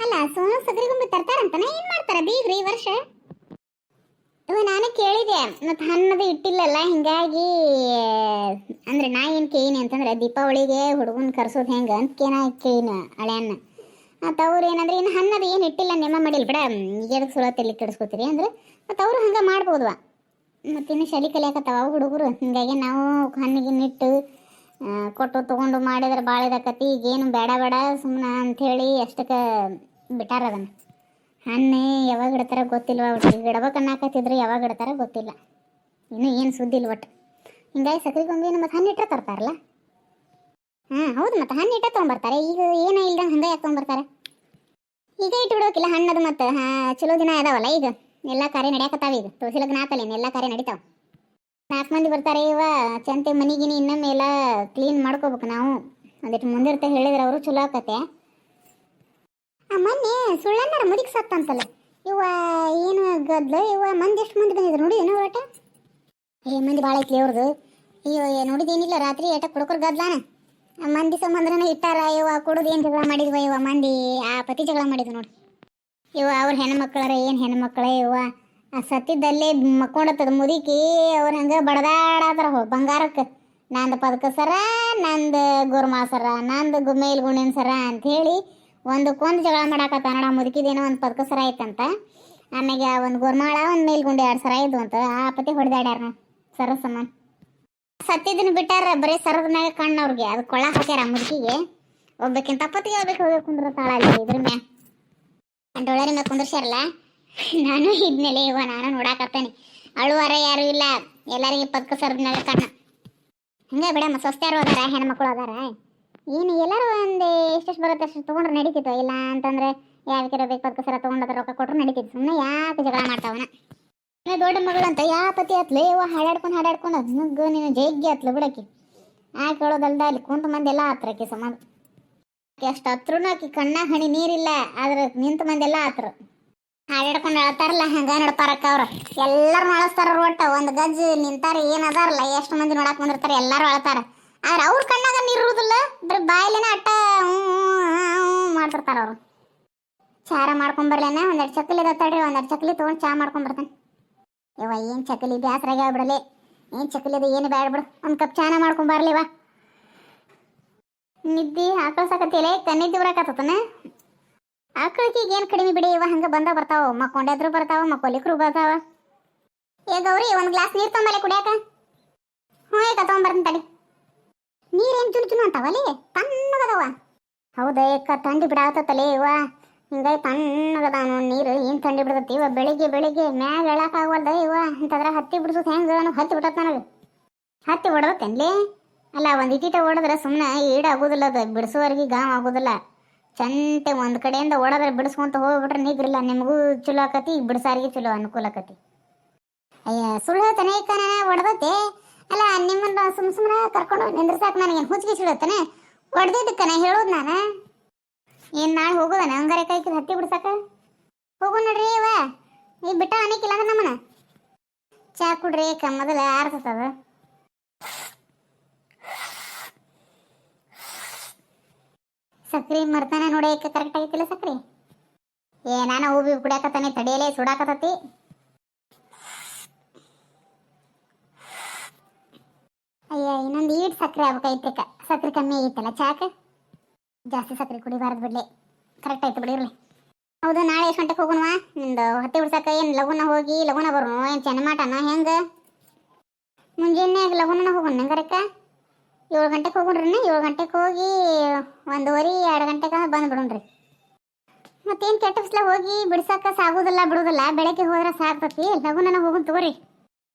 ಅಲ್ಲ, ಸೋನು ಸಗರಿಗೊಂಬೆ ತರ್ತಾರಂತನ ಏನ್ ಮಾಡ್ತಾರ? ಬೀಗ್ರಿ ಈ ವರ್ಷ? ಇವ ನಾನು ಕೇಳಿದೆ. ಮತ್ತೆ ಹಣ್ಣದು ಇಟ್ಟಿಲ್ಲಲ್ಲ, ಹಿಂಗಾಗಿ, ಅಂದ್ರೆ ನಾ ಏನು ಕೇಳಿನಿ ಅಂತಂದ್ರೆ, ದೀಪಾವಳಿಗೆ ಹುಡುಗನ್ ಕರ್ಸೋದ್ ಹೆಂಗ ಅಂತ ಕೇನ ಕೇಳಿನ ಹಳೆಯನ್ನ. ಮತ್ತೆ ಅವ್ರು ಏನಂದ್ರೆ, ಇನ್ನು ಹಣ್ಣದು ಏನು ಇಟ್ಟಿಲ್ಲ ನಿಮ್ಮ ಮಾಡಿಲ್ಲ ಬಿಡ. ಈಗ ಎದಕ್ ಸುಳತ್ತಲ್ಲಿ ಕೆಡಿಸ್ಕೋತೀರಿ ಅಂದ್ರೆ, ಮತ್ತೆ ಅವರು ಹಂಗ ಮಾಡ್ಬೋದ್ವಾ. ಮತ್ತೆ ಇನ್ನು ಶಲಿ ಕಲಿಯಾಕತ್ತಾವ ಹುಡುಗರು. ಹಿಂಗಾಗಿ ನಾವು ಹಣ್ಣಿಗೆ ನಿಟ್ಟು ಕೊಟ್ಟು ತಗೊಂಡು ಮಾಡಿದ್ರೆ ಭಾಳ ಇದಾಕತಿ. ಈಗೇನು ಬೇಡ ಬೇಡ ಸುಮ್ಮನೆ ಅಂಥೇಳಿ ಅಷ್ಟಕ್ಕೆ ಬಿಟ್ಟಾರ ಅದನ್ನು. ಹಣ್ಣು ಯಾವಾಗ ಇಡ್ತಾರ ಗೊತ್ತಿಲ್ವ ಒಟ್ಟು. ಈಗ ಯಾವಾಗ ಇಡ್ತಾರ ಗೊತ್ತಿಲ್ಲ. ಇನ್ನೂ ಏನು ಸುದ್ದಿ ಇಲ್ಲ ಒಟ್ಟು. ಹಿಂಗಾಗಿ ಸಕ್ರೆ ಗೊಂಬೆನ ಮತ್ತು ಹಣ್ಣು ಇಟ್ಟರೆ ತರ್ತಾರಲ್ಲ? ಹಾಂ, ಹೌದು ಮತ್ತು ಹಣ್ಣು ಇಟ್ಟ ತೊಗೊಂಬರ್ತಾರೆ. ಈಗ ಏನು ಇಲ್ದಂಗೆ ಹಂಗೆ ಯಾಕೆ ತೊಗೊಂಬರ್ತಾರೆ? ಈಗ ಇಟ್ಬಿಡೋಕಿಲ್ಲ ಹಣ್ಣದು ಮತ್ತು. ಹಾಂ, ಚಲೋ ದಿನ ಅದಾವಲ್ಲ ಈಗ. ಎಲ್ಲ ಕಾರ್ಯ ನಡೆಯಕತ್ತಾವ ಈಗ. ತುಳಸಿ ಲಗ್ನ ಎಲ್ಲ ಕಾರ್ಯ ನಡೀತಾವ. ನಾಲ್ಕು ಮಂದಿ ಬರ್ತಾರೆ ಇವ ಚಂತೆ ಮನಿಗಿನಿ ಇನ್ನೊಮ್ಮೆ ಎಲ್ಲ ಕ್ಲೀನ್ ಮಾಡ್ಕೋಬೇಕು ನಾವು. ಅದಿಟ್ಟು ಮುಂದಿರ್ತ ಹೇಳಿದ್ರೆ ಅವರು ಚಲೋ ಆಕತೆ ಮೊನ್ನೆ ಸುಳ್ಳಣ್ಣರ ಮುದಿಗೆ ಸತ್ತಂತಲ್ಲ. ಇವ ಏನು ಗದ್ಲ, ಇವ ಮಂದಿ ಎಷ್ಟು ಮಂದಿ ಬಂದಿದ್ರು ನೋಡಿ ಏನೋ ಒಟ ಏ, ಮಂದಿ ಭಾಳ ಐತ್ಲಿ ಅವ್ರದ್ದು ಇವ ನೋಡಿದೇನಿಲ್ಲ, ರಾತ್ರಿ ಏಟ ಕುಡ್ಕೊರ್ ಗದ್ಲಾನ. ಆ ಮಂದಿ ಸಂಬಂಧನ ಇಟ್ಟಾರ, ಇವ ಕುಡಿದು ಏನು ಜಗಳ ಮಾಡಿದ್ವ, ಇವ ಮಂದಿ ಆ ಪತಿ ಜಗಳ ಮಾಡಿದ್ವು ನೋಡಿ. ಇವ ಅವ್ರ ಹೆಣ್ಮಕ್ಳರ, ಏನು ಹೆಣ್ಮಕ್ಳ ಇವ. ಆ ಸತ್ತಿದ್ದಲ್ಲೇ ಮಕ್ಕೊಂಡತ್ತದ ಮುದುಕಿ, ಅವ್ರ ಹಂಗೆ ಬಡದಾಡತ್ತಾರ ಹೋ ಬಂಗಾರಕ್ಕೆ. ನಂದು ಪದಕ ಸರ, ನಂದು ಗುರ್ಮಾ ಸರ, ನಂದು ಗು ಮೇಲ್ ಗುಂಡಿನ ಸರ ಅಂಥೇಳಿ ಒಂದಕ್ಕೊಂದು ಜಗಳ ಮಾಡಾಕತ್ತ ನೋಡ ಮುದುಕಿದೇನೋ ಒಂದು ಪದಕ ಸರ ಐತಂತ. ಆಮ್ಯಾಗ ಒಂದು ಗುರ್ಮಾಳ, ಒಂದು ಮೇಲ್ಗುಂಡಿ ಎರಡು ಸರ ಇದ್ವು ಅಂತ ಆ ಪತಿ ಹೊಡೆದಾಡ್ಯಾರ ಸರ ಸಮಾನ. ಸತ್ತಿದ್ದನ್ನ ಬಿಟ್ಟಾರ ಬರೀ ಸರದ ಮ್ಯಾಗ ಕಣ್ಣು ಅವ್ರಿಗೆ, ಅದು ಕೊಳ್ಳ ಹಾಕ್ಯಾರ ಮುದುಕಿಗೆ. ಒಬ್ಬಕ್ಕಿಂತ ಪತ್ತಿಗೆ ಹೋಗ್ಬೇಕು ಹೋಗಿ ಕುಂದ್ರ ಅಲ್ಲಿ ಇದ್ರ ಮ್ಯಾ ಮ್ಯಾಗ ಕುಂದ್ರಸ್ಯಾರಲ್ಲ ನಾನು ಇದ್ಮೇಲೆ ಇವ ನಾನು ನೋಡಾಕತ್ತೇನೆ. ಅಳುವಾರ ಯಾರು ಇಲ್ಲ. ಎಲ್ಲರಿಗೆ ಪದಕ ಸರದ ಮ್ಯಾಗ ಕಣ್ಣ. ಹಂಗೆ ಬಿಡಮ್ಮ, ಸ್ವಸ್ತ್ಯಾರು ಅದಾರ, ಹೆಣ್ಮಕ್ಳು ಅದಾರ. ಏನು ಎಲ್ಲರೂ ಒಂದು ಎಷ್ಟೆಷ್ಟು ಬರುತ್ತೆ ಅಷ್ಟು ತೊಗೊಂಡ್ರೆ ನಡೀತಿತ್ತು. ಇಲ್ಲ ಅಂತಂದ್ರೆ ಯಾವಕ್ಕಿರ ಬೇಕು ಪದಕ ಸರ ತೊಗೊಂಡದ ರೊಕ್ಕ ಕೊಟ್ರು ನಡೀತಿತ್ತು. ಸುಮ್ಮನೆ ಯಾಕೆ ಜಗಳ ಮಾಡ್ತಾವನ? ದೊಡ್ಡ ಮಗಳಂತ ಯಾ ಪತಿ ಹತ್ಲೆ ಇವ ಹಾಡಾಡ್ಕೊಂಡು ಹಾಡಾಡ್ಕೊಂಡು ನುಗ್ಗು ನೀನು ಜೈಗ್ಗೆ ಹತ್ಲು ಬಿಡಕ್ಕೆ. ಆ ಕೇಳೋದಲ್ದ ಅಲ್ಲಿ ಕುಂತ ಮಂದಿ ಎಲ್ಲ ಹತ್ರಕ್ಕೆ ಸಂಬಂಧ ಅಷ್ಟು ಹತ್ರನು ಆಕಿ ಹಣಿ, ನೀರಿಲ್ಲ. ಆದ್ರೆ ನಿಂತ ಮಂದಿ ಎಲ್ಲ ಹತ್ರ. ಹಾಡಾಡ್ಕೊಂಡು ಅಳ್ತಾರಲ್ಲ ಹಂಗ ನಡ್ಪಾರಕ್ಕ ಅವ್ರು. ಎಲ್ಲರೂ ಅಳಸ್ತಾರ ಒಟ್ಟ. ಒಂದು ಗಜ್ಜಿ ನಿಂತಾರ, ಏನದಾರಲ್ಲ, ಎಷ್ಟು ಮಂದಿ ನೋಡಕ್ ಬಂದಿರ್ತಾರೆ, ಎಲ್ಲರೂ ಅಳ್ತಾರ. ಆದ್ರೆ ಅವ್ರ ಕಣ್ಣಾಗ ನೀರು ಇರುದಿಲ್ಲ ಬರೀ ಬಾಯಿಲೇನ ಅಟ್ಟ ಮಾಡ್ತಿರ್ತಾರ ಅವ್ರು. ಚಾರ ಮಾಡ್ಕೊಂಡ್ ಬರ್ಲೇನ? ಒಂದೆರಡು ಚಕ್ಲಿ ತಡ್ರಿ, ಒಂದೆರಡು ಚಕ್ಲಿ ತೊಗೊಂಡು ಚಾ ಮಾಡ್ಕೊಂಡ್ ಬರ್ತಾನೆ. ಇವ ಏನ್ ಚಕ್ಲಿ, ಬ್ಯಾಸರಾಗ ಬಿಡಲಿ ಏನ್ ಚಕ್ಲಿ ಅದು, ಏನು ಬೇಡ ಬಿಡು. ಒಂದ್ ಕಪ್ ಚಾನ ಮಾಡ್ಕೊಂಡ್ ಬರ್ಲಿವ ನಿದ್ದಿ ಆಕಳ ಸಾಕತಿಲೆ ಕಣ್ಣಿದ್ದಿ ಬರಾಕತ್ತನ ಆಕಳಿಗೆ ಏನು ಕಡಿಮೆ ಬಿಡಿ? ಇವ ಹಂಗೆ ಬಂದ ಬರ್ತಾವ ಮಕ್ಕೊಂಡೆದ್ರು ಬರ್ತಾವ ಮಕ್ಕೊಲಿಕ್ರು ಬರ್ತಾವ. ಏ ಗೌರಿ, ಒಂದು ಗ್ಲಾಸ್ ನೀರು ತೊಂಬಲೆ ಕುಡಿಯಾಕ? ಹ್ಞೂ ಏಕ ತೊಗೊಂಬರ್ತೀನಿ ತಡಿ. ನೀರೇನು ಚುನು ಚುನು ಅಂತಾವಲ್ಲಿ ತಣ್ಣಗದವ. ಹೌದಾ, ಏಕ ತಂಡಿ ತಲೆ ಇವ. ಹಿಂಗಾಗಿ ತಣ್ಣಗದ ನೀರು, ಏನ್ ತಂಡಿ ಬಿಡ್ತತಿ ಇವ? ಬೆಳಿಗ್ಗೆ ಬೆಳಿಗ್ಗೆ ಮ್ಯಾಗ ಹೇಳಕ್ ಆಗವಲ್ದ ಇವ? ಅಂತಂದ್ರೆ ಹತ್ತಿ ಬಿಡ್ಸೋದು ಹೆಂಗ ಹತ್ತಿ ಬಿಡತ್ ನನಗೆ. ಹತ್ತಿ ಹೊಡದತ್ತೇನ್ಲಿ ಅಲ್ಲ, ಒಂದು ಇಟ್ಟಿಟ ಹೊಡೆದ್ರೆ ಸುಮ್ಮನೆ ಈಡಾಗೋದಿಲ್ಲ ಅದು ಬಿಡಿಸೋವರೆಗೆ ಗಾಮ್ ಆಗೋದಿಲ್ಲ. ಚಂತೆ ಒಂದ್ ಕಡೆಯಿಂದ ಹೊಡೆದ್ರೆ ಬಿಡಿಸ್ಕೊಂತ ಹೋಗ್ಬಿಟ್ರೆ ನಿಗ್ರಿಲ್ಲ. ನಿಮಗೂ ಚಲೋ ಆಕತಿ ಬಿಡಿಸಾರಿಗೆ ಚಲೋ ಅನುಕೂಲ ಆಕತಿ. ಅಯ್ಯ, ಸುಳ್ಳು ಹೇಳ್ತಾನೆ ಹೊಡೆದತ್ತೆ ಅಲ್ಲ, ನಿಮ್ಮನ್ನ ಸುಮ್ ಸುಮ್ಮನೆ ಕರ್ಕೊಂಡು ನಿಂದ್ರಸಾಕ ನನಗೆ ಹುಚ್ಚಿಗೆ ಸಿಡತ್ತಾನೆ ಹೊಡೆದಿದ್ದಕ್ಕನ ಹೇಳೋದು ನಾನು? ಏನ್ ನಾಳೆ ಹೋಗೋದನ? ಹಂಗಾರೆ ಕೈಕಿ ಹತ್ತಿ ಬಿಡ್ಸಾಕ? ಹೋಗು ನೋಡ್ರಿ ಇವ ಈ ಬಿಟ್ಟ ಅನೇಕಿಲ್ಲ ನಮ್ಮನ ಚಾ ಕುಡ್ರಿ ಕ ಮೊದಲ ಸಕ್ರಿ ಮರ್ತಾನ ನೋಡಿ ಕರೆಕ್ಟ್ ಆಗಿತ್ತಿಲ್ಲ ಸಕ್ರಿ? ಏ, ನಾನು ಹೂವಿ ಕುಡಿಯಾಕತ್ತಾನೆ, ತಡಿಯಲೇ ಸುಡಾಕತ್ತತಿ. ಅಯ್ಯ, ಇನ್ನೊಂದು ಈಟ್ ಸಕ್ರೆ ಆಗ್ಬೇಕಾಯ್ತಕ್ಕ ಸಕ್ರೆ ಕಮ್ಮಿ ಆಗಿತ್ತಲ್ಲ, ಚಾಕ? ಜಾಸ್ತಿ ಸಕ್ರೆ ಕುಡಿಬಾರ್ದು ಬಿಡ್ಲಿ. ಕರೆಕ್ಟ್ ಆಯ್ತು ಬಿಡಿ, ಇರ್ಲಿ. ಹೌದು, ನಾಳೆ ಎಷ್ಟು ಗಂಟೆಗೆ ಹೋಗೋಣವಾ ನಿಂದು ಹತ್ತಿ ಬಿಡ್ಸಕ್ಕ ಏನು ಲಗುನ ಹೋಗಿ, ಲಗುನ ಬರೋಣ? ಏನು ಚೆನ್ನಮಾಟನ, ಹೆಂಗೆ? ಮುಂಜಾನೆ ಲಗುನ ಹೋಗೋಣ ಹೆಂಗಾರಕ್ಕ? ಏಳು ಗಂಟೆಗೆ ಹೋಗೋಣ್ರಿ ಏಳು ಗಂಟೆಗೆ ಹೋಗಿ ಒಂದೂವರೆ, ಎರಡು ಗಂಟೆಗೆ ಬಂದು ಬಿಡೋಣ್ರಿ ಮತ್ತೇನು ಕೆಟ್ಟ ಬಿಸಿಲ ಹೋಗಿ ಬಿಡ್ಸಕ್ಕೆ ಸಾಗೋದಿಲ್ಲ, ಬಿಡೋದಿಲ್ಲ. ಬೆಳಗ್ಗೆ ಹೋದ್ರೆ ಸಾಕ್ತತಿ ಲಗುನ ಹೋಗೋಣ ತಗೋರಿ.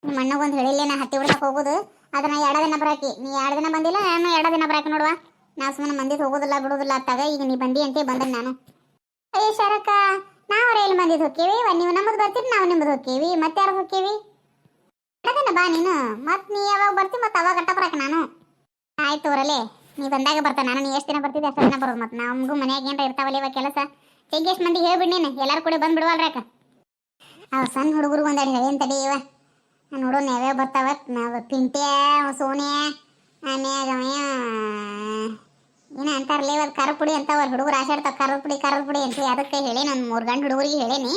ನಿಮ್ಮ ಅಣ್ಣ ಒಂದು ಹೇಳಿಲ್ಲ ನಾ ಹತ್ತಿ ಬಿಡ್ಸಕ್ಕೆ ಹೋಗೋದು. ಅದನ್ನ ಎರಡು ದಿನ ಬರಾಕಿ. ನೀ ಎರಡು ದಿನ ಬಂದಿಲ್ಲ, ನಾನು ಎರಡು ದಿನ ಬರಾಕಿ ನೋಡುವ. ನಾ ಸುಮ್ಮನೆ ಮಂದಿದ್ದು ಹೋಗೋದಿಲ್ಲ, ಬಿಡೋದಿಲ್ಲ ಅತ್ತಾಗ ಈಗ ನೀ ಬಂದಿ ಅಂತೇ ಬಂದೆ ನಾನು. ಅಯ್ಯ ಶರಕ ನಾವು ರೈಲ್ ಮಂದಿದ್ದು ಹೋಕ್ಕೇವಿ? ನೀವು ನಮ್ಮದು ಬರ್ತೀರಿ, ನಾವು ನಿಮ್ಮದು ಹೋಕ್ಕೇವಿ. ಮತ್ತೆ ಯಾರು ಹೋಕ್ಕೇವಿ? ಬಾ ನೀನು. ಮತ್ತೆ ನೀ ಯಾವಾಗ ಬರ್ತಿ, ಮತ್ತೆ ಅವಾಗ ಗಟ್ಟ ಬರಾಕ ನಾನು. ಆಯ್ತು ಅವರಲ್ಲೇ ನೀ ಬಂದಾಗ ಬರ್ತಾನ. ನಾನು ಎಷ್ಟು ದಿನ ಬರ್ತಿದ್ದೆ ಅಷ್ಟು ದಿನ ಬರೋದು ಮತ್ತೆ ನಮಗೂ ಮನ್ಯಾಗ ಏನ್ರ ಇರ್ತಾವಲ್ಲ ಇವಾಗ ಕೆಲಸ. ಜಗ್ಗಿ ಎಷ್ಟು ಮಂದಿಗೆ ಹೇಳ್ಬಿಡಿ ನೀನು. ಎಲ್ಲರೂ ಕೂಡ ಬಂದು ಬಿಡುವಲ್ರಾಕ ಅವ ಸಣ್ಣ ಹುಡುಗರು ಒಂದಾಡಿ ಏನು ತಡಿ ಇವ. ನೋಡೋಣ ಯಾವ್ಯಾವ ಬರ್ತಾವ. ಪಿಂಟ್ಯ, ಸೋನ್ಯ, ಆಮ್ಯಾಗ ಏನೋ ಅಂತಾರಲ್ಲ ಇವಾಗ ಖಾರ ಪುಡಿ ಅಂತ ಅವ್ರ ಹುಡುಗರು ಆಶಾಡ್ತಾವ. ಖಾರದ ಪುಡಿ ಖಾರದ ಪುಡಿ ಅಂತ ಅದಕ್ಕೆ ಹೇಳಿ ನಾನು ಮೂರು ಗಂಟೆ ಹುಡುಗರಿಗೆ ಹೇಳೇನಿ.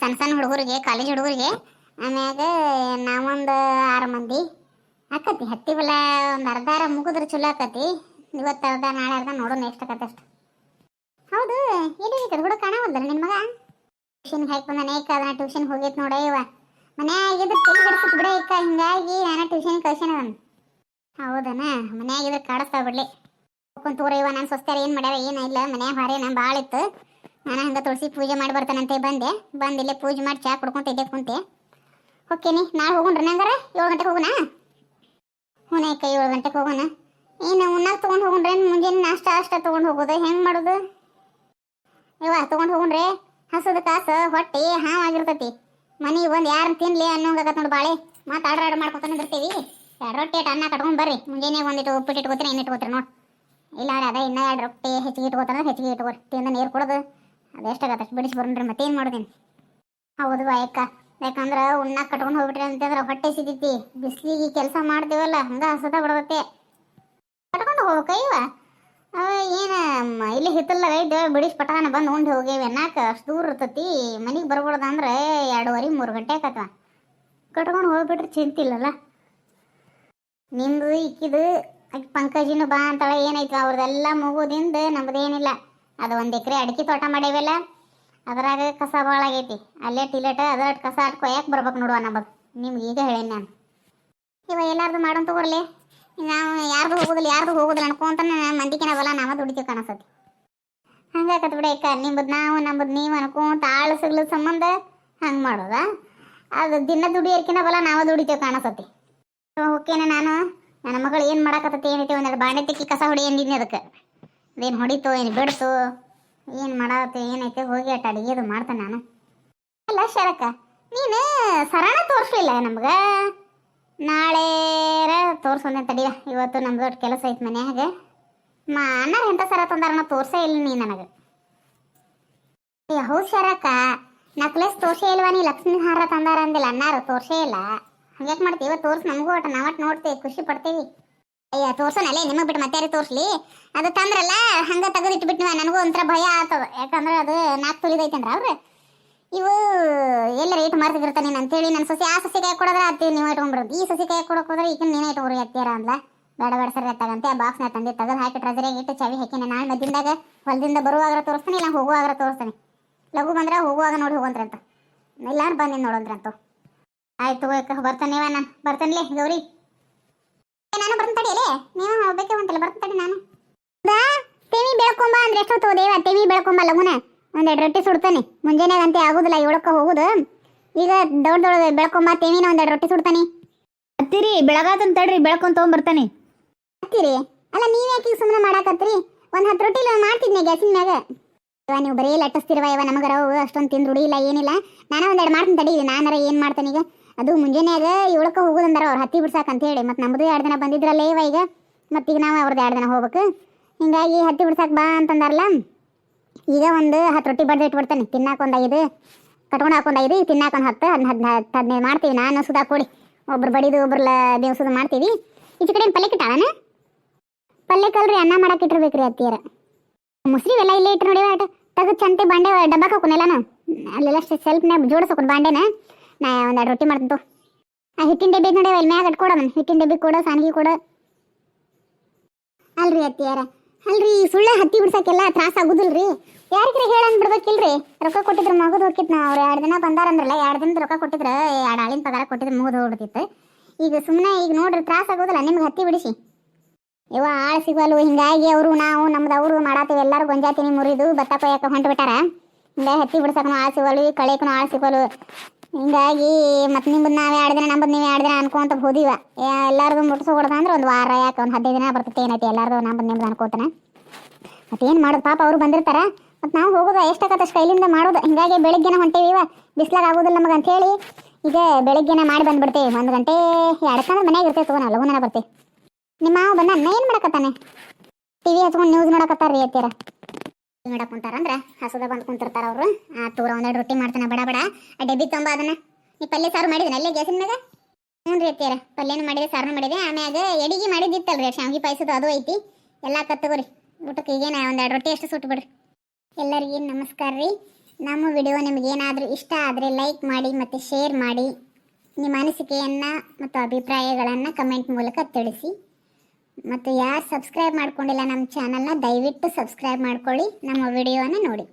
ಸಣ್ಣ ಸಣ್ಣ ಹುಡುಗರಿಗೆ, ಕಾಲೇಜ್ ಹುಡುಗರಿಗೆ. ಆಮ್ಯಾಗ ನಾವೊಂದು ಆರು ಮಂದಿ. ಆಕತಿ, ಹತ್ತಿ ಬಲ ಒಂದು ಅರ್ಧಾರ ಮುಗಿದ್ರೆ ಚಲೋ ಆಕತಿ. ಇವತ್ತು ಅರ್ಧ, ನಾಳೆ ಅರ್ಧ ನೋಡೋಣ ಎಷ್ಟು ಆಕತ್ತೆ ಅಷ್ಟು. ಹೌದು, ಎಲ್ಲಿ ಹುಡುಗ ಕಾಣವಲ್ದಲ್ಲ ನಿನ್ನ ಮಗ? ಟ್ಯೂಷನ್ ಹಾಕಿ ಬಂದಾನೆ. ಏಕ, ಅದನ್ನ ಟ್ಯೂಷನ್ ಹೋಗೈತೆ ನೋಡ ಇವ. ಮನ್ಯಾಗಿದ್ರೆ ತಲೆ ಕೆಡಿಸ್ತು ಬಿಡ ಏಕ, ಹಿಂಗಾಗಿ ನಾನು ಟ್ಯೂಷನ್ ಕಳ್ಸ್ಯಾನ ಅದನ್ನು ಹೌದನ? ಮನ್ಯಾಗಿದ್ರೆ ಕಾಡಿಸ್ತಾ ಬಿಡ್ಲಿ. ತೋರ ಇವ, ನಾನು ಸ್ವಸ್ತಾರ ಏನು ಮಾಡ್ಯಾರ ಇಲ್ಲ, ಮನ್ಯಾಗ ಭಾರಿ ನಾನು ಭಾಳ ಇತ್ತು. ನಾನು ಹಂಗೆ ತುಳಸಿ ಪೂಜೆ ಮಾಡಿ ಬರ್ತಾನಂತೆ ಬಂದೆ. ಬಂದು ಇಲ್ಲೇ ಪೂಜೆ ಮಾಡಿ ಚಾ ಕುಡ್ಕೊಂತ ಇದ್ದೆ ಕುಂತೆ. ಓಕೆನಿ ನಾಳೆ ಹೋಗೋಣ್ರಿ ನಂಗಾರ ಏಳು ಗಂಟೆಗೆ ಹೋಗೋಣ ಹ್ಞೂ ಕೈ ಏಳು ಗಂಟೆಗೆ ಹೋಗೋಣ. ಏನು ಉನ್ನ ತೊಗೊಂಡು ಹೋಗೋಣ್ರಿ ಮುಂಜಾನೆ ನಾಷ್ಟ ಅಷ್ಟ ತೊಗೊಂಡು ಹೋಗೋದು. ಹೆಂಗೆ ಮಾಡೋದು? ಇವ ತೊಗೊಂಡು ಹೋಗೋಣ್ರಿ. ಹಸದ ಕಾಸು ಹೊಟ್ಟೆ ಹಾವಾಗಿರ್ತೈತಿ ಮನೆಗೆ ಬಂದು ಯಾರು ತಿನ್ಲಿ ಅನ್ನೋಂಗಾಗತ್ತೆ ನೋಡಿ ಬಾಳೆ. ಮತ್ತೆ ಆರ್ಡರ್ ಆರ್ಡರ್ ಮಾಡ್ಕೊತಾನೆ ಬರ್ತೀವಿ ಎರಡು ರೊಟ್ಟಿ ಅನ್ನ ಕಟ್ಕೊಂಡು ಬರ್ರಿ. ಮುಂಜಾನೆ ಒಂದಿಟ್ಟು ಉಪ್ಪಿಟ್ಟು ಇಟ್ಕೋತೀನಿ ಏನು ಇಟ್ಕೋತೀರಿ ನೋಡಿ. ಇಲ್ಲ ಅದ ಇನ್ನೂ ಎರಡು ರೊಟ್ಟಿ ಹೆಚ್ಚಿಗೆ ಇಟ್ಕೋತಾನೆ, ಹೆಚ್ಚಿಗೆ ಇಟ್ಕೋರಿ ತಿಂದ ನೀರು ಕೊಡೋದು. ಅದು ಎಷ್ಟಾಗತ್ತೆ ಅಷ್ಟು ಬಿಡಿಸಿ ಬರೋಣ್ರಿ ಮತ್ತೇನು ಮಾಡೋದೇನು? ಹೌದು ಅಕ್ಕ ಯಾಕಂದ್ರೆ ಉಣ್ಣಾಕ ಕಟ್ಕೊಂಡು ಹೋಗ್ಬಿಟ್ರಿ ಅಂತಂದ್ರೆ ಹೊಟ್ಟೆ ಸಿದ್ದಿತಿ ಬಿಸಿಲಿಗೆ ಕೆಲಸ ಮಾಡ್ತೀವಲ್ಲ, ಹಂಗ ಹಸದ ಬಿಡದತ್ತೆ ಕಟ್ಕೊಂಡು ಹೋಗ್ಬೇಕಯ್ಯವ ಏನು ಇಲ್ಲಿ ಹಿತ್ತಲ್ಲ ಇದ್ದು ಬಿಡಿಸಿ ಪಟಾನ ಬಂದು ಉಂಡು ಹೋಗೇವಿ ಅನ್ನಾಕ ಅಷ್ಟು ದೂರ ಇರ್ತತಿ. ಮನೆಗೆ ಬರ್ಬಿಡ್ದ ಅಂದ್ರೆ ಎರಡೂವರೆ, ಮೂರು ಗಂಟೆ ಆಕತ್ವ. ಕಟ್ಕೊಂಡು ಹೋಗ್ಬಿಟ್ರೆ ಚಿಂತಿಲ್ಲಲ್ಲ? ನಿಮ್ದು ಇಕ್ಕಿದು ಪಂಕಜಿನು ಬಾ ಅಂತಳ ಏನೈತಿ ಅವ್ರದ್ದೆಲ್ಲ ಮುಗುದಿಂದ ನಮ್ದೇನಿಲ್ಲ. ಅದು ಒಂದು ಎಕರೆ ಅಡಿಕೆ ತೋಟ ಮಾಡೇವಲ್ಲ ಅದ್ರಾಗ ಕಸ ಭಾಳ ಆಗೈತಿ. ಅಲ್ಲೇ ಟಿಲೆಟ್ ಅದರಟ್ಟು ಕಸ ಅಟ್ಕೊ ಯಾಕೆ ಬರ್ಬೇಕು ನೋಡುವ ನಮ್ಮದು ನಿಮ್ಗೆ ಈಗ ಹೇಳೇನಿ ನಾನು. ಇವ ಎಲ್ಲಾರ್ದು ಮಾಡೋಣ ತಗೋರ್ಲಿ. ನಾವು ಯಾರ್ದು ಹೋಗುದಿಲ್ಲ ಯಾರ್ದು ಹೋಗುದಿಲ್ಲ ಅನ್ಕೊಂತಾನೆ ಮಂದಿಕಿನ ಬಲ ನಾವ ದುಡಿತೀವಿ ಹಂಗೆ ಹಂಗಾಕತ್ ಬಿಡ ಅಕ್ಕ. ನಿಮ್ಮದು ನಾವು ನಮ್ಮದು ನೀವು ಅನ್ಕೊಂತ ಆಳು ಸಿಗ್ಲ ಸಂಬಂಧ ಹಂಗೆ ಮಾಡೋದಾ. ಅದು ದಿನ ದುಡಿಯೋರ್ಕಿನ ಬಲ ನಾವ ದುಡಿತೀವಿ ಕಾಣಿಸತಿ ಓಕೆನ ನಾನು? ನನ್ನ ಮಗಳು ಏನು ಮಾಡಾಕತ್ತೈತಿ ಏನೈತಿ ಒಂದೆರಡು ಬಾಂಡೆ ತಿಕ್ಕಿ ಕಸ ಹೊಡಿ ಅಂದಿದ್ನಿ ಅದಕ್ಕೆ. ಅದೇನು ಹೊಡಿತು, ಏನು ಬಿಡ್ತು. ಏನು ಮಾಡತ್ತೆ ಏನೈತೆ, ಹೋಗಿ ಅಟ್ಟ ಅಡಿಗೆದು ಮಾಡ್ತೇನೆ ನಾನು. ಅಲ್ಲ ಶರಕ ನೀನು ಸರಣ ತೋರಿಸ್ಲಿಲ್ಲ ನಮ್ಗೆ? ನಾಳೆ ತೋರ್ಸೋನೆ ತಡಿಯ ಇವತ್ತು ನಮ್ದು ದೊಡ್ಡ ಕೆಲಸ ಐತೆ ಮನ್ಯಾಗ. ಮಾ ಅಣ್ಣ ಎಂಥ ಸರ ತಂದಾರನ ತೋರ್ಸೇ ಇಲ್ಲ ನೀ ನನಗೆ. ಏ, ಹೌದು ಶರಕ ನಕ್ಲೆಸ್ ತೋರ್ಸೇ ಇಲ್ವಾ ನೀ? ಲಕ್ಷ್ಮೀ ಹಾರ ತಂದಾರ ಅಂದಿಲ್ಲ, ಅಣ್ಣಾರು ತೋರ್ಸೇ ಇಲ್ಲ. ಹಂಗ್ಯಾಕೆ ಮಾಡ್ತೀವಿ ತೋರ್ಸ್ ನಮಗೂ ಒಟ್ಟು ನಾವಟ್ ನೋಡ್ತೀವಿ, ಖುಷಿ ಪಡ್ತೀವಿ. ಅಯ್ಯ, ತೋರ್ಸೋನಲ್ಲೇ ನಿಮಗೆ ಬಿಟ್ಟು ಮತ್ತೆ ತೋರ್ಸ್ಲಿ? ಅದು ತಂದ್ರಲ್ಲ, ಹಂಗ ತೆಗೆದಿಟ್ಬಿಟ್ಟು ನನಗೂ ಒಂಥರ ಭಯ ಆಗ್ತದ ಯಾಕಂದ್ರೆ ಅದು ನಾಲ್ಕು ತುಳಿದೈತಂದ್ರ ಅವ್ರೆ? ಇವು ಎಲ್ಲ ರೇಟ್ ಮಾರ್ತಿರ್ತಾನೆ ಅಂತೇಳಿ ನನ್ನ ಸಸಿ, ಆ ಸಸಿ ಕೈ ಕೊಡೋದ್ರೆ ಅತ್ತಿ, ನೀವು ಇಟ್ಕೊಂಡ್ಬಿಡೋದು. ಈ ಸಸಿ ಕೈ ಕೊಡೋಕೆ ಹೋದ್ರೆ ಈಗ ನೀನೇ ಇಟ್ಕೊರಿ ಅತ್ತೀರ ಅಂದ್ಲ. ಬೇಡ ಬೇಡ, ಸರಿ ತಗಂತೆ ಬಾಕ್ಸ್ನ ತಂದೆ ತೆಗೆದು ಹಾಕಿ ಟ್ರೆಜರಿಗೆ ಇಟ್ಟು ಚಾವಿ ಹಾಕಿನ. ನಾಳೆ ಮದ್ದಿಂದಾಗ ಹೊಲದಿಂದ ಬರುವಾಗ ತೋರಿಸ್ತಾನೆ, ಇಲ್ಲ ಹೋಗುವಾಗ ತೋರಿಸ್ತಾನೆ. ಲಘು ಬಂದ್ರೆ ಹೋಗುವಾಗ ನೋಡಿ ಹೋಗಂತ್ರಿ ಅಂತ ಇಲ್ಲ ಬಂದಿದ್ದು ನೋಡಂತ್ರಿ ಅಂತ ಆಯ್ತು ಬರ್ತಾನೆ ನಾನು. ಬರ್ತಾನೆ ಗೌರಿ. ನಾನು ಬರ್ತೀನಿ ತಡಿಯಲೇ ನೀವು ಹೋಗ್ಬೇಕೆ ಅಂತಲ್ಲ ಬರ್ತೀನಿ ತಡಿ ನಾನು. ಹೌದಾ ತೆವಿ ಬೆಳ್ಕೊಂಬ ಅಂದ್ರೆ ಎಷ್ಟೊತ್ತು ದೇವ ತೆವಿ ಬೆಳ್ಕೊಂಬ ಲಗುನ. ಒಂದೆರಡು ರೊಟ್ಟಿ ಸುಡ್ತಾನೆ. ಮುಂಜಾನೆ ಅಂತೆ ಆಗುದಿಲ್ಲ ಏಳಕ್ಕೆ ಹೋಗುದು. ಈಗ ದೊಡ್ಡ ದೊಡ್ಡ ಬೆಳ್ಕೊಂಬ ತೆವಿನ ಒಂದೆರಡು ರೊಟ್ಟಿ ಸುಡ್ತಾನೆ. ಹತ್ತಿರಿ ಬೆಳಗಾತನ್ ತಡ್ರಿ ಬೆಳ್ಕೊಂಡ್ ಬರ್ತನಿ. ಹತ್ತೀರಿ? ಅಲ್ಲ ನೀವ್ ಯಾಕೆ ಸುಮ್ಮನೆ ಮಾಡಾಕತ್ರಿ ಒಂದ್ ಹತ್ತು ರೊಟ್ಟಿ ಮಾಡ್ತಿದ್ನೆ ಗ್ಯಾಸಿನ ಮ್ಯಾಗ. ಇವ ನೀವು ಬರೀ ಲಟ್ಟಿಸ್ತಿರುವ ಇವ ನಮಗರ ಅಷ್ಟೊಂದು ತಿಂದು ಇಲ್ಲ ಏನಿಲ್ಲ. ನಾನು ಒಂದೆರಡು ಮಾಡ್ತೀನಿ ತಡಿ ನಾನರ ಏನ್ ಮಾಡ್ತಾನೀಗ ಈಗ? ಅದು ಮುಂಜಾನೆಯಾಗ ಏಳಕ್ಕೆ ಹೋಗುದಂದಾರ ಅವ್ರು ಹತ್ತಿ ಬಿಡ್ಸಾಕ ಅಂತ ಹೇಳಿ. ಮತ್ತು ನಮ್ದು ಎರಡು ದಿನ ಬಂದಿದ್ರಲ್ಲ ಇವ ಈಗ. ಮತ್ತೀಗ ನಾವು ಅವ್ರದ್ದು ಎರಡು ದಿನ ಹೋಗ್ಬೇಕು. ಹಿಂಗಾಗಿ ಹತ್ತಿ ಬಿಡ್ಸಾಕ ಬಾ ಅಂತಂದಾರಲ್ಲ. ಈಗ ಒಂದು ಹತ್ತು ರೊಟ್ಟಿ ಬಡ್ದು ಇಟ್ಬಿಡ್ತೇನೆ. ತಿನ್ನಾಕ ಒಂದು ಐದು ಕಟ್ಕೊಂಡು ಹಾಕೊಂಡು ಐದು ತಿನ್ನಾಕ ಒಂದು ಹತ್ತು ಹದ್ ಹದ್ ಹತ್ತು ಹದಿನೈದು ಮಾಡ್ತೀವಿ. ನಾನು ಸುಧಾ ಕೊಡಿ ಒಬ್ರು ಬಡಿದು, ಒಬ್ರು ದೇವಸದ ಮಾಡ್ತೀವಿ. ಈಚೆ ಕಡೆ ಪಲ್ಲೆ ಕಿಟ್ಟಾಳನ ಪಲ್ಯ ಕಲ್ರಿ ಅನ್ನ ಮಾಡಕ್ಕೆ ಇಟ್ಟಿರ್ಬೇಕ್ರಿ ಅತ್ತಿಯರ. ಮುಸ್ರಿ ಎಲ್ಲಾ ಇಲ್ಲೇ ಇಟ್ಟು ನೋಡಿ ಆಟ ತೆಗೆದು ಚಂತೆ ಬಾಂಡೆ ಡಬ್ಬಕ್ಕೆ ಹಾಕೋನೆಲ್ಲನ ಅಲ್ಲೆಲ್ಲ ಸೆಲ್ಫ್ನ ಜೋಡಿಸ್ಕೊಂಡು ಬಾಂಡೆನ. ನಾ ಒಂದೆರಡು ರೊಟ್ಟಿ ಮಾಡ್ತು ಆ ಹಿಟ್ಟಿನ ಡಬ್ಬಿ ನೋಡಿ ಅಲ್ಲಿ ಮ್ಯಾಗ ಇಟ್ಕೊಡ ನಾನು ಹಿಟ್ಟಿನ ಡಬ್ಬಿ ಕೊಡೋ, ಸಾನಿಗೆ ಕೊಡ. ಅಲ್ರಿ ಅತ್ತಿಯಾರ ಅಲ್ರಿ, ಈ ಸುಳ್ಳೆ ಹತ್ತಿ ಬಿಡ್ಸಕ್ಕೆಲ್ಲ ತ್ರಾಸ ಆಗುದಿಲ್ರಿ? ಯಾರಿಗ್ರಿ ಹೇಳಂಗ್ ಬಿಡ್ಬೇಕಿಲ್ರಿ? ರೊಕ್ಕ ಕೊಟ್ಟಿದ್ರ ಮಗದ್ ಹೋಗಿತ್ ನಾವು. ಅವ್ರು ಎರಡು ದಿನ ಬಂದಾರಂದ್ರಲ್ಲ, ಎರಡು ದಿನದ ರೊಕ್ಕ ಕೊಟ್ಟಿದ್ರ ಎರಡು ಆಳಿನ ಪಗಾರ ಕೊಟ್ಟಿದ್ರೆ ಮುಗಿದು ಹೋಗ್ಬಿಡ್ತಿತ್ತು. ಈಗ ಸುಮ್ಮನೆ ಈಗ ನೋಡ್ರಿ, ತ್ರಾಸ ಆಗೋದಿಲ್ಲ, ನಿಮ್ಗೆ ಹತ್ತಿ ಬಿಡಿಸಿ. ಇವ ಆಳು ಸಿಗಲ್ವು ಹಿಂಗಾಗಿ ಅವರು, ನಾವು, ನಮ್ದು ಅವರು ಮಾಡಾತೀವಿ ಎಲ್ಲರೂ ಗೊಂಜಾತಿನಿ ಮುರಿದು, ಭತ್ತ ಕೊಯ್ಯಕ್ಕೆ ಹೊಂಟು ಬಿಟ್ಟಾರ. ಹಿಂಗಾಗಿ ಹತ್ತಿ ಬಿಡ್ಸಕ್ಕೂ ಆಳು ಸಿಗಲ್ವು ಕಳೆಯಕ್ಕೂ ಆಳು ಸಿಗಲ್ವು ಹಿಂಗಾಗಿ ಮತ್ತೆ ನಿಮ್ಮದು ನಾವು ಎರಡು ದಿನ, ನಂಬದು ನೀವು ಎರಡು ದಿನ ಅನ್ಕೊಂತ ಹೋದಿವ. ಎಲ್ಲಾರ್ದು ಮುಟ್ಸೋಕೊಡ್ದ ಅಂದ್ರೆ ಒಂದು ವಾರ ಯಾಕೆ ಒಂದು ಹದಿನೈದು ದಿನ ಬರ್ತೈತೆ, ಏನೈತಿ, ಎಲ್ಲಾರ್ದು ನಂಬದು ನಿಮ್ದು ಅನ್ಕೋತಾನೆ. ಮತ್ತೇನು ಮಾಡೋದು ಪಾಪ ಅವರು ಬಂದಿರ್ತಾರ. ಮತ್ತೆ ನಾವು ಹೋಗೋದು ಎಷ್ಟಾಗತ್ತೆ ಅಷ್ಟು ಕೈಲಿಂದ ಮಾಡೋದು. ಹಿಂಗಾಗಿ ಬೆಳಿಗ್ಗೆನ ಹೊಂಟೇವಿ ಇವ ಬಿಸ್ಲಾಗ ಆಗೋದಿಲ್ಲ ನಮಗೆ ಅಂತೇಳಿ ಈಗ ಬೆಳಿಗ್ಗೆನ ಮಾಡಿ ಬಂದ್ಬಿಡ್ತೀವಿ. ಒಂದು ಗಂಟೆ ಎಡಕಂದ್ರೆ ಮನ್ಯಾಗ ಇರ್ತೇವೆ ತಗೋ, ನಾವು ಲಗುನ ಬರ್ತೀವಿ. ನಿಮ್ಮ ಮಾವ ಬಂದ ಏನು ಮಾಡಕತ್ತಾನೆ? ಟಿ ವಿ ಹಚ್ಕೊಂಡು ನ್ಯೂಸ್ ನೋಡಕತ್ತಾರ ರೀ ಅತ್ತೀರ ಹಿಂಗಡ ಕುಂತಾರಂದ್ರ ಹಸುದ ಬಂದು ಕುಂತಿರ್ತಾರ ಅವರು. ಆ, ತೂರ ಒಂದೆರಡು ರೊಟ್ಟಿ ಮಾಡ್ತಾನೆ, ಬಡ ಬಡ. ಆ, ಡಬ್ಬಿ ತೊಂಬ ಅದನ್ನ. ನೀ ಪಲ್ಯ ಸಾರು ಮಾಡಿದ್ನ ಅಲ್ಲೇ ಗ್ಯಾಸಿನ ಮ್ಯಾಗ? ಹ್ಞೂ ರೀ ಅತ್ತಿಯರ, ಪಲ್ಯನೂ ಮಾಡಿದೆ, ಸಾರನು ಮಾಡಿದೆ. ಆಮ್ಯಾಗ ಎಡಿಗೆ ಮಾಡಿದ್ದಿತ್ತಲ್ರಿ ಶಾವಿಗೆ ಪಾಯಸದ ಅದು ಐತಿ. ಎಲ್ಲ ಕತ್ತಗೋರಿ ಊಟಕ್ಕೆ ಈಗೇನ ಒಂದೆರಡು ರೊಟ್ಟಿ ಅಷ್ಟು ಸುಟ್ಟು ಬಿಡ್ರಿ ಎಲ್ಲರಿಗೂ ನಮಸ್ಕಾರ ರೀ. ನಮ್ಮ ವಿಡಿಯೋ ನಿಮಗೇನಾದರೂ ಇಷ್ಟ ಆದರೆ ಲೈಕ್ ಮಾಡಿ ಮತ್ತು ಶೇರ್ ಮಾಡಿ. ನಿಮ್ಮ ಅನಿಸಿಕೆಯನ್ನು ಮತ್ತು ಅಭಿಪ್ರಾಯಗಳನ್ನು ಕಮೆಂಟ್ ಮೂಲಕ ತಿಳಿಸಿ. ಮತ್ತು ಯಾರು ಸಬ್ಸ್ಕ್ರೈಬ್ ಮಾಡ್ಕೊಂಡಿಲ್ಲ ನಮ್ಮ ಚಾನಲ್ನ ದಯವಿಟ್ಟು ಸಬ್ಸ್ಕ್ರೈಬ್ ಮಾಡ್ಕೊಳ್ಳಿ ನಮ್ಮ ವಿಡಿಯೋನ ನೋಡಿ.